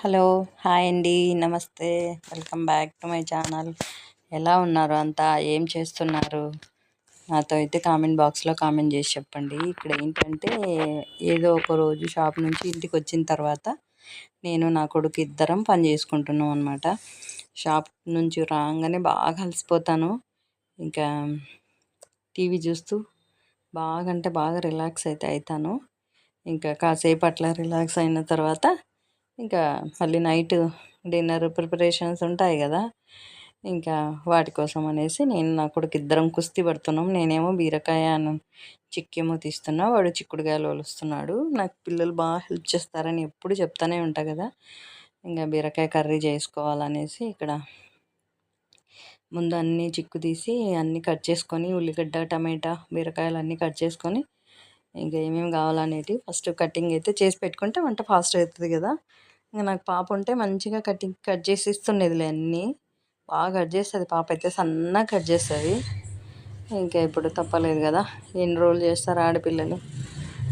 Hello hi అండి namaste welcome back to my channel. ఎలా ఉన్నారు అంతా? ఏం చేస్తున్నారు? నాతో అయితే కామెంట్ బాక్స్లో కామెంట్ చేసి చెప్పండి. ఇక్కడ ఏంటంటే ఏదో ఒక రోజు షాప్ నుంచి ఇంటికి వచ్చిన తర్వాత నేను నా కొడుకు ఇద్దరం పని చేసుకుంటున్నాం అనమాట షాప్ నుంచి రాగానే బాగా అలసిపోతాను. ఇంకా టీవీ చూస్తూ బాగా అంటే బాగా రిలాక్స్ అయితే అవుతాను ఇంకా కాసేపు అట్లా రిలాక్స్ అయిన తర్వాత ఇంకా మళ్ళీ నైట్ డిన్నర్ ప్రిపరేషన్స్ ఉంటాయి కదా. ఇంకా వాటి కోసం అనేసి నేను నా కొడుకు ఇద్దరం కుస్తీ పడుతున్నాం. నేనేమో బీరకాయ చిక్కేమో తీస్తున్నా. వాడు చిక్కుడుకాయలు వలుస్తున్నాడు నాకు పిల్లలు బాగా హెల్ప్ చేస్తారని ఎప్పుడు చెప్తానే ఉంటా కదా. ఇంకా బీరకాయ కర్రీ చేసుకోవాలనేసి ఇక్కడ ముందు అన్నీ చిక్కు తీసి అన్నీ కట్ చేసుకొని ఉల్లిగడ్డ టమాటా బీరకాయలు అన్నీ కట్ చేసుకొని ఇంకా ఏమేమి కావాలనేటివి ఫస్ట్ కటింగ్ అయితే చేసి పెట్టుకుంటే వంట ఫాస్ట్ అవుతుంది కదా. ఇంకా నాకు పాప ఉంటే మంచిగా కటింగ్ కట్ చేసి ఇస్తుండేదిలే అన్నీ. బాగా కట్ చేస్తుంది పాప అయితే సన్నగా కట్ చేస్తుంది. ఇంకా ఇప్పుడు తప్పలేదు కదా ఎన్ని రోజులు చేస్తారు ఆడపిల్లలు?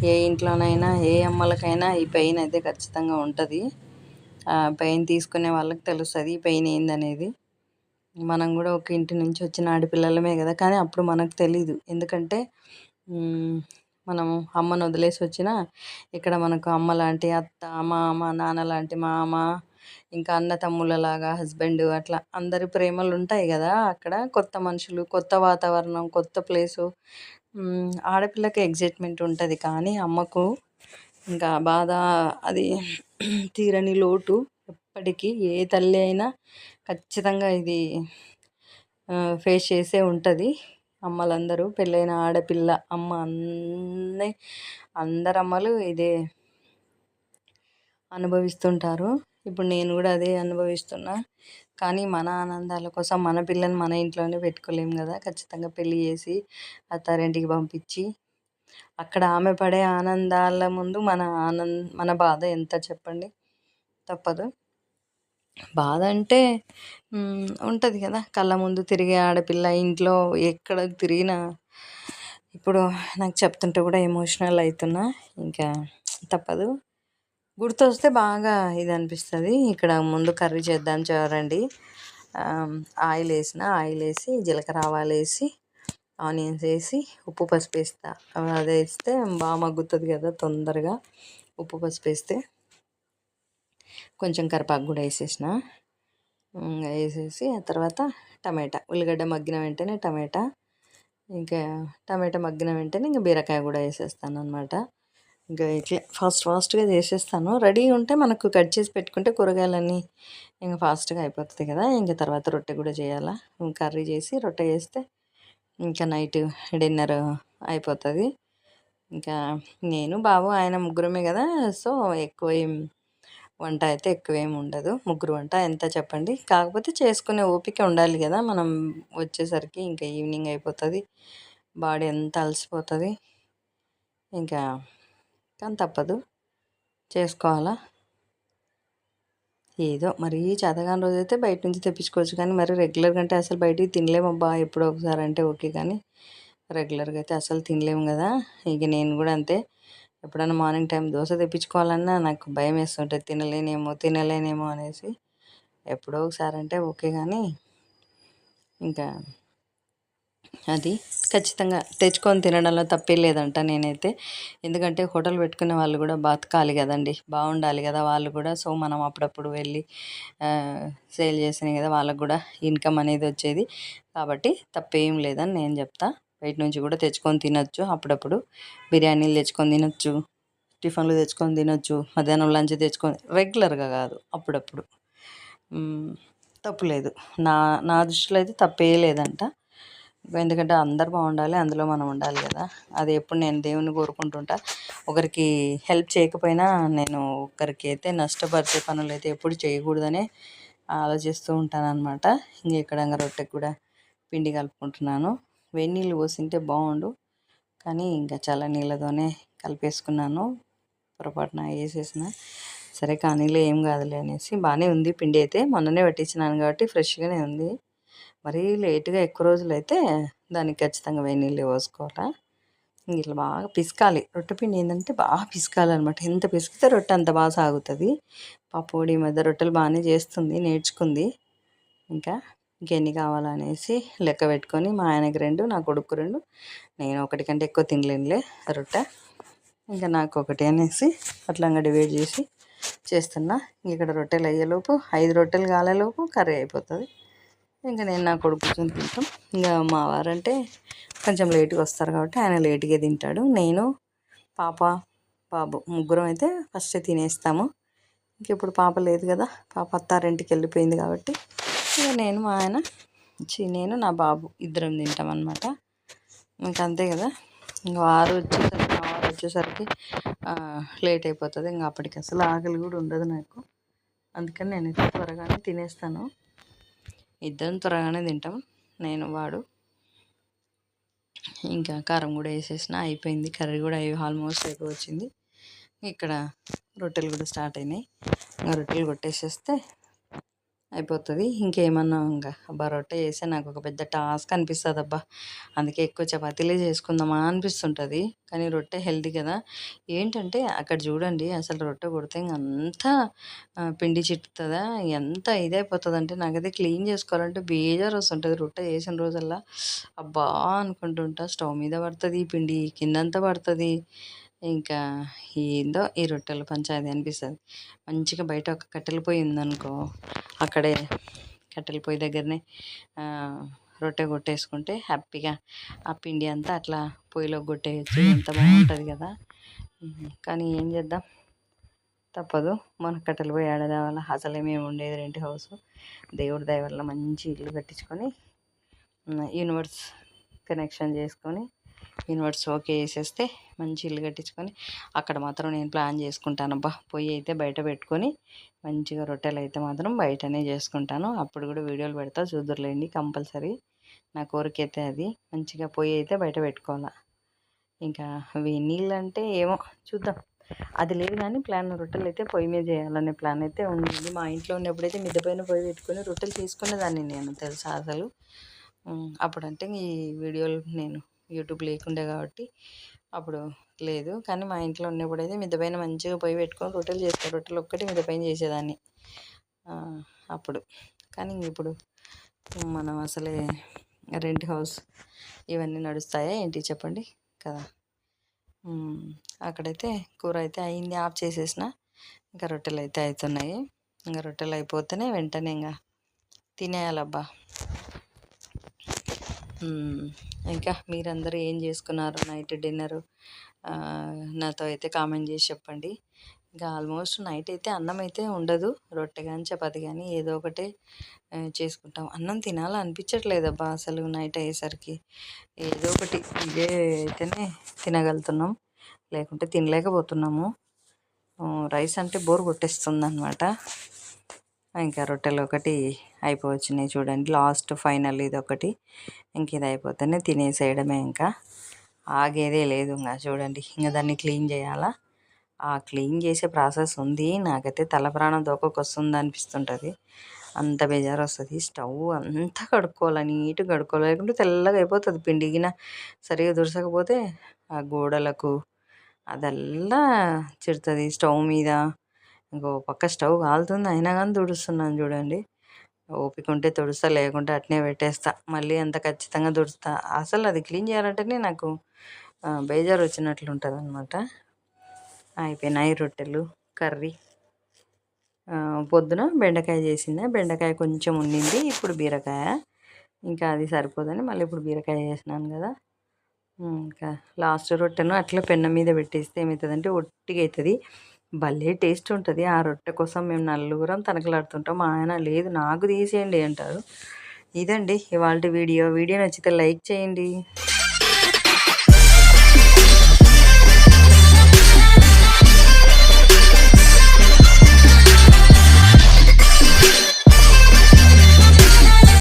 ఏ ఇంట్లోనైనా ఏ అమ్మలకైనా ఈ పెయిన్ అయితే ఖచ్చితంగా ఉంటుంది. పెయిన్ తీసుకునే వాళ్ళకి తెలుస్తుంది ఈ పెయిన్ ఏందనేది. మనం కూడా ఒక ఇంటి నుంచి వచ్చిన ఆడపిల్లలమే కదా కానీ అప్పుడు మనకు తెలీదు. ఎందుకంటే మనం అమ్మను వదిలేసి వచ్చిన ఇక్కడ మనకు అమ్మ లాంటి అత్త మామ నాన్న లాంటి మామ ఇంకా అన్న తమ్ముళ్ళలాగా హస్బెండ్ అట్లా అందరి ప్రేమలు ఉంటాయి కదా అక్కడ. కొత్త మనుషులు కొత్త వాతావరణం కొత్త ప్లేసు. ఆడపిల్లకి ఎగ్జైట్మెంట్ ఉంటుంది కానీ అమ్మకు ఇంకా బాధ అది తీరని లోటు ఎప్పటికీ ఏ తల్లి అయినా ఖచ్చితంగా ఇది ఫేస్ చేసే ఉంటుంది. అమ్మలందరూ పెళ్ళైన ఆడపిల్ల అమ్మ అన్నీ అందరు అమ్మలు ఇదే అనుభవిస్తుంటారు. ఇప్పుడు నేను కూడా అదే అనుభవిస్తున్నా. కానీ మన ఆనందాల కోసం మన పిల్లని మన ఇంట్లోనే పెట్టుకోలేము కదా. ఖచ్చితంగా పెళ్ళి చేసి అత్తారింటికి పంపించి అక్కడ ఆమె పడే ఆనందాల ముందు మన ఆనంద్ మన బాధ ఎంత చెప్పండి? తప్పదు. బాధ అంటే ఉంటుంది కదా. కళ్ళ ముందు తిరిగే ఆడపిల్ల ఇంట్లో ఎక్కడ తిరిగినా. ఇప్పుడు నాకు చెప్తుంటే కూడా ఎమోషనల్ అవుతున్నా ఇంకా తప్పదు. గుర్తొస్తే బాగా ఇది అనిపిస్తుంది. ఇక్కడ ముందు కర్రీ చేద్దాం చూడండి. ఆయిల్ వేసిన ఆయిల్ వేసి జీలకర్ర ఆవాలు వేసి ఆనియన్స్ వేసి ఉప్పు పసుపు వేస్తా. అది వేస్తే బాగా మగ్గుతుంది కదా తొందరగా. ఉప్పు పసుపు వేస్తే. కొంచెం కరిపాకు కూడా వేసేసిన. వేసేసి ఆ తర్వాత టమాటా ఉల్లిగడ్డ మగ్గిన వెంటనే టమాటా ఇంకా టమాటా మగ్గిన వెంటనే ఇంకా బీరకాయ కూడా వేసేస్తాను అనమాట ఇంకా ఇట్లా ఫాస్ట్ ఫాస్ట్గా చేసేస్తాను. రెడీ ఉంటే మనకు కట్ చేసి పెట్టుకుంటే కూరగాయలన్నీ ఇంకా ఫాస్ట్గా అయిపోతుంది కదా. ఇంకా తర్వాత రొట్టె కూడా చేయాలా. కర్రీ చేసి రొట్టె చేస్తే ఇంకా నైట్ డిన్నర్ అయిపోతుంది. ఇంకా నేను బాబు ఆయన ముగ్గురమే కదా. సో ఎక్కువ వంట అయితే ఎక్కువ ఏమి ఉండదు. ముగ్గురు వంట ఎంత చెప్పండి. కాకపోతే చేసుకునే ఓపిక ఉండాలి కదా. మనం వచ్చేసరికి ఇంకా ఈవినింగ్ అయిపోతుంది. బాడీ ఎంత అలసిపోతుంది. ఇంకా కానీ తప్పదు. చేసుకోవాలా? ఏదో మరీ చేతగాని రోజైతే బయట నుంచి తెప్పించుకోవచ్చు కానీ మరి రెగ్యులర్గా అంటే అసలు బయటికి తినలేము అబ్బా ఎప్పుడో ఒకసారి అంటే ఓకే కానీ రెగ్యులర్గా అయితే అసలు తినలేము కదా. ఇక నేను కూడా అంతే. ఎప్పుడైనా మార్నింగ్ టైం దోశ తెప్పించుకోవాలన్నా నాకు భయం వేస్తుంటుంది. తినలేనేమో తినలేనేమో అనేసి ఎప్పుడో ఒకసారి అంటే ఓకే కానీ ఇంకా అది ఖచ్చితంగా తెచ్చుకొని తినడంలో తప్పే లేదంట నేనైతే. ఎందుకంటే హోటల్ పెట్టుకునే వాళ్ళు కూడా బతకాలి కదండి. బాగుండాలి కదా వాళ్ళు కూడా. సో మనం అప్పుడప్పుడు వెళ్ళి సేల్ చేసినాయి కదా వాళ్ళకు కూడా ఇన్కమ్ అనేది వచ్చేది. కాబట్టి తప్పేం లేదని నేను చెప్తా. బయట నుంచి కూడా తెచ్చుకొని తినొచ్చు. అప్పుడప్పుడు బిర్యానీలు తెచ్చుకొని తినొచ్చు. టిఫిన్లు తెచ్చుకొని తినొచ్చు. మధ్యాహ్నం లంచ్ తెచ్చుకొని రెగ్యులర్గా కాదు అప్పుడప్పుడు. తప్పులేదు నా నా దృష్టిలో అయితే తప్పే లేదంట. ఎందుకంటే అందరు బాగుండాలి అందులో మనం ఉండాలి కదా. అది ఎప్పుడు నేను దేవుని కోరుకుంటుంటా. ఒకరికి హెల్ప్ చేయకపోయినా నేను ఒకరికి అయితే నష్టపరిచే పనులు అయితే ఎప్పుడు చేయకూడదనే ఆలోచిస్తూ ఉంటాను అనమాట ఇంక ఇక్కడ రొట్టెకి కూడా పిండి కలుపుకుంటున్నాను. వేడి నీళ్ళు పోసింటే బాగుండు. కానీ ఇంకా చాలా నీళ్ళతోనే కలిపేసుకున్నాను. పొరపాటున వేసేసిన. సరే కానీలో ఏం కాదులే అనేసి బాగానే ఉంది పిండి అయితే. మొన్ననే పట్టించినాను కాబట్టి ఫ్రెష్గానే ఉంది. మరీ లేట్గా ఎక్కువ రోజులు అయితే దానికి ఖచ్చితంగా వేడి నీళ్ళు పోసుకోవాలా. ఇట్లా బాగా పిసకాలి. రొట్టె పిండి ఏంటంటే బాగా పిసకాలన్నమాట. ఎంత పిసికితే రొట్టె అంత బాగా సాగుతుంది. పాపోడి మధ్య రొట్టెలు బాగానే చేస్తుంది నేర్చుకుంది. ఇంకా ఇంకెన్ని కావాలనేసి లెక్క పెట్టుకొని మా ఆయనకి రెండు నా కొడుకు రెండు. నేను ఒకటి కంటే ఎక్కువ తినలేనులే రొట్టె. ఇంకా నాకు ఒకటి అనేసి అట్లా డివైడ్ చేసి చేస్తున్నా. ఇక్కడ రొట్టెలు అయ్యేలోపు ఐదు రొట్టెలు కాలేలోపు కర్రీ అయిపోతుంది. ఇంకా నేను నా కొడుకు కూర్చొని తింటాం. ఇంకా మా వారంటే కొంచెం లేట్గా వస్తారు కాబట్టి ఆయన లేట్గా తింటాడు. నేను పాప బాబు ముగ్గురం అయితే ఫస్ట్ తినేస్తాము. ఇంక ఇప్పుడు పాప లేదు కదా పాప అత్తారింటికి వెళ్ళిపోయింది కాబట్టి ఇక నేను మా ఆయన నేను నా బాబు ఇద్దరం తింటాం అనమాట ఇంకా అంతే కదా. ఇంకా వారు వచ్చేసరికి మా వారు వచ్చేసరికి లేట్ అయిపోతుంది. ఇంకా అప్పటికి అసలు ఆకలి కూడా ఉండదు నాకు. అందుకని నేను త్వరగానే తినేస్తాను. ఇద్దరం త్వరగానే తింటాం. నేను వాడు. ఇంకా కారం కూడా వేసేసిన. అయిపోయింది. కర్రీ కూడా ఆల్మోస్ట్ అయిపోవచ్చింది ఇక్కడ రొట్టెలు కూడా స్టార్ట్ అయినాయి. ఇంకా రొట్టెలు కొట్టేసేస్తే అయిపోతుంది. ఇంకేమన్నా ఇంకా అబ్బా రొట్టె చేస్తే నాకు ఒక పెద్ద టాస్క్ అనిపిస్తుంది అబ్బా అందుకే ఎక్కువ చపాతీలే చేసుకుందామా అనిపిస్తుంటుంది. కానీ రొట్టె హెల్దీ కదా. ఏంటంటే అక్కడ చూడండి అసలు రొట్టె కొడితే అంతా పిండి చిట్టుతుందా? ఎంత ఇదైపోతుంది అంటే నాకైతే క్లీన్ చేసుకోవాలంటే బేజారు వస్తుంటుంది రొట్టె చేసిన రోజల్లా. అబ్బా అనుకుంటుంటా స్టవ్ మీద పడుతుంది పిండి కిందంతా పడుతుంది. ఇంకా ఏందో ఈ రొట్టెల పంచాయతీ అనిపిస్తుంది. మంచిగా బయట ఒక కట్టెల పొయ్యి ఉందనుకో అక్కడే కట్టెల పొయ్యి దగ్గరనే రొట్టె కొట్టేసుకుంటే హ్యాపీగా ఆ పిండి అంతా అట్లా పొయ్యిలో కొట్టేయచ్చు. ఎంత బాగుంటుంది కదా. కానీ ఏం చేద్దాం? తప్పదు. మన కట్టెలు పోయి ఆడ తేవాలి అసలే మేము ఉండేది రెంట్ హౌస్. దేవుడి దయ వల్ల మంచి ఇల్లు కట్టించుకొని యూనివర్స్ కనెక్షన్ చేసుకొని ఇన్వర్ట్స్ ఓకే వేసేస్తే మంచి ఇల్లు కట్టించుకొని అక్కడ మాత్రం నేను ప్లాన్ చేసుకుంటానబ్బా. పొయ్యి అయితే బయట పెట్టుకొని మంచిగా రొట్టెలు అయితే మాత్రం బయటనే చేసుకుంటాను. అప్పుడు కూడా వీడియోలు పెడతా చూద్దరులేండి కంపల్సరీ. నా కోరిక అయితే అది. మంచిగా పొయ్యి అయితే బయట పెట్టుకోవాలా. ఇంకా అవి నీళ్ళు అంటే ఏమో చూద్దాం. అది లేదు కానీ ప్లాన్ రొట్టెలు అయితే పొయ్యి మీద చేయాలనే ప్లాన్ అయితే ఉంది మా ఇంట్లో ఉన్నప్పుడైతే మిద్దె పైన పొయ్యి పెట్టుకొని రొట్టెలు చేసుకునేదాన్ని నేను తెలుసా అసలు. అప్పుడంటే ఈ వీడియోలు నేను యూట్యూబ్ లేకుండే కాబట్టి అప్పుడు లేదు. కానీ మా ఇంట్లో ఉన్నప్పుడైతే మిద్ద పైన మంచిగా పొయ్యి పెట్టుకొని రొట్టెలు చేస్తారు. రొట్టెలు ఒక్కటి మిద్ద పైన చేసేదాన్ని. అప్పుడు. కానీ ఇప్పుడు మనం అసలే రెంట్ హౌస్ ఇవన్నీ నడుస్తాయా ఏంటి చెప్పండి కదా. అక్కడైతే కూర అయితే అయింది. ఆఫ్ చేసేసిన. ఇంకా రొట్టెలు అయితే అవుతున్నాయి. ఇంకా రొట్టెలు అయిపోతేనే వెంటనే ఇంకా తినేయాలబ్బా. ఇంకా మీరందరూ ఏం చేసుకున్నారు? Night dinner? నాతో అయితే కామెంట్ చేసి చెప్పండి. ఇంకా ఆల్మోస్ట్ నైట్ అయితే అన్నం అయితే ఉండదు. రొట్టె కానీ చపాతి కానీ ఏదో ఒకటే చేసుకుంటాం. అన్నం తినాలనిపించట్లేదబ్బా అసలు నైట్ అయ్యేసరికి. ఏదో ఒకటి ఇదే అయితేనే తినగలుగుతున్నాం. లేకుంటే తినలేకపోతున్నాము. రైస్ అంటే బోర్ కొట్టేస్తుంది అనమాట ఇంకా రొట్టెలు ఒకటి అయిపోవచ్చినాయి చూడండి. లాస్ట్ ఫైనల్ ఇది ఒకటి ఇంక ఇది అయిపోతేనే తినేసేయడమే ఇంకా. ఆగేదే లేదు ఇంకా చూడండి. ఇంకా దాన్ని క్లీన్ చేయాలా? ఆ క్లీన్ చేసే ప్రాసెస్ ఉంది. నాకైతే తల ప్రాణం దోకొకొస్తుంది అనిపిస్తుంటుంది. అంత బేజారు వస్తుంది స్టవ్ అంతా కడుక్కోవాలి? నీట్గా కడుక్కోవాలి? లేకుంటే తెల్లగా అయిపోతుంది పిండిగిన సరిగా దురసకపోతే ఆ గోడలకు అదల్లా చిరుతుంది. స్టవ్ మీద ఇంకో పక్క స్టవ్ కాలుతుంది అయినా కానీ తుడుస్తున్నాను చూడండి. ఓపిక ఉంటే తుడుస్తా లేకుంటే అట్నే పెట్టేస్తా. మళ్ళీ అంత ఖచ్చితంగా తుడుస్తా. అసలు అది క్లీన్ చేయాలంటేనే నాకు బేజారు వచ్చినట్లు ఉంటుంది అనమాట అయిపోయినాయి రొట్టెలు కర్రీ. పొద్దున బెండకాయ చేసింది. బెండకాయ కొంచెం ఉండింది ఇప్పుడు బీరకాయ. ఇంకా అది సరిపోదని మళ్ళీ ఇప్పుడు బీరకాయ చేసినాను కదా. ఇంకా లాస్ట్ రొట్టెను అట్లా పెన్న మీద పెట్టేస్తే ఏమవుతుందంటే ఒట్టిగా అవుతుంది భలే టేస్ట్ ఉంటుంది. ఆ రొట్టె కోసం మేము నలుగురం తనకలాడుతుంటాం. మా ఆయన లేదు నాకు తీసేయండి అంటారు. ఇదండి ఇవాళ వీడియో. వీడియో నచ్చితే లైక్ చేయండి.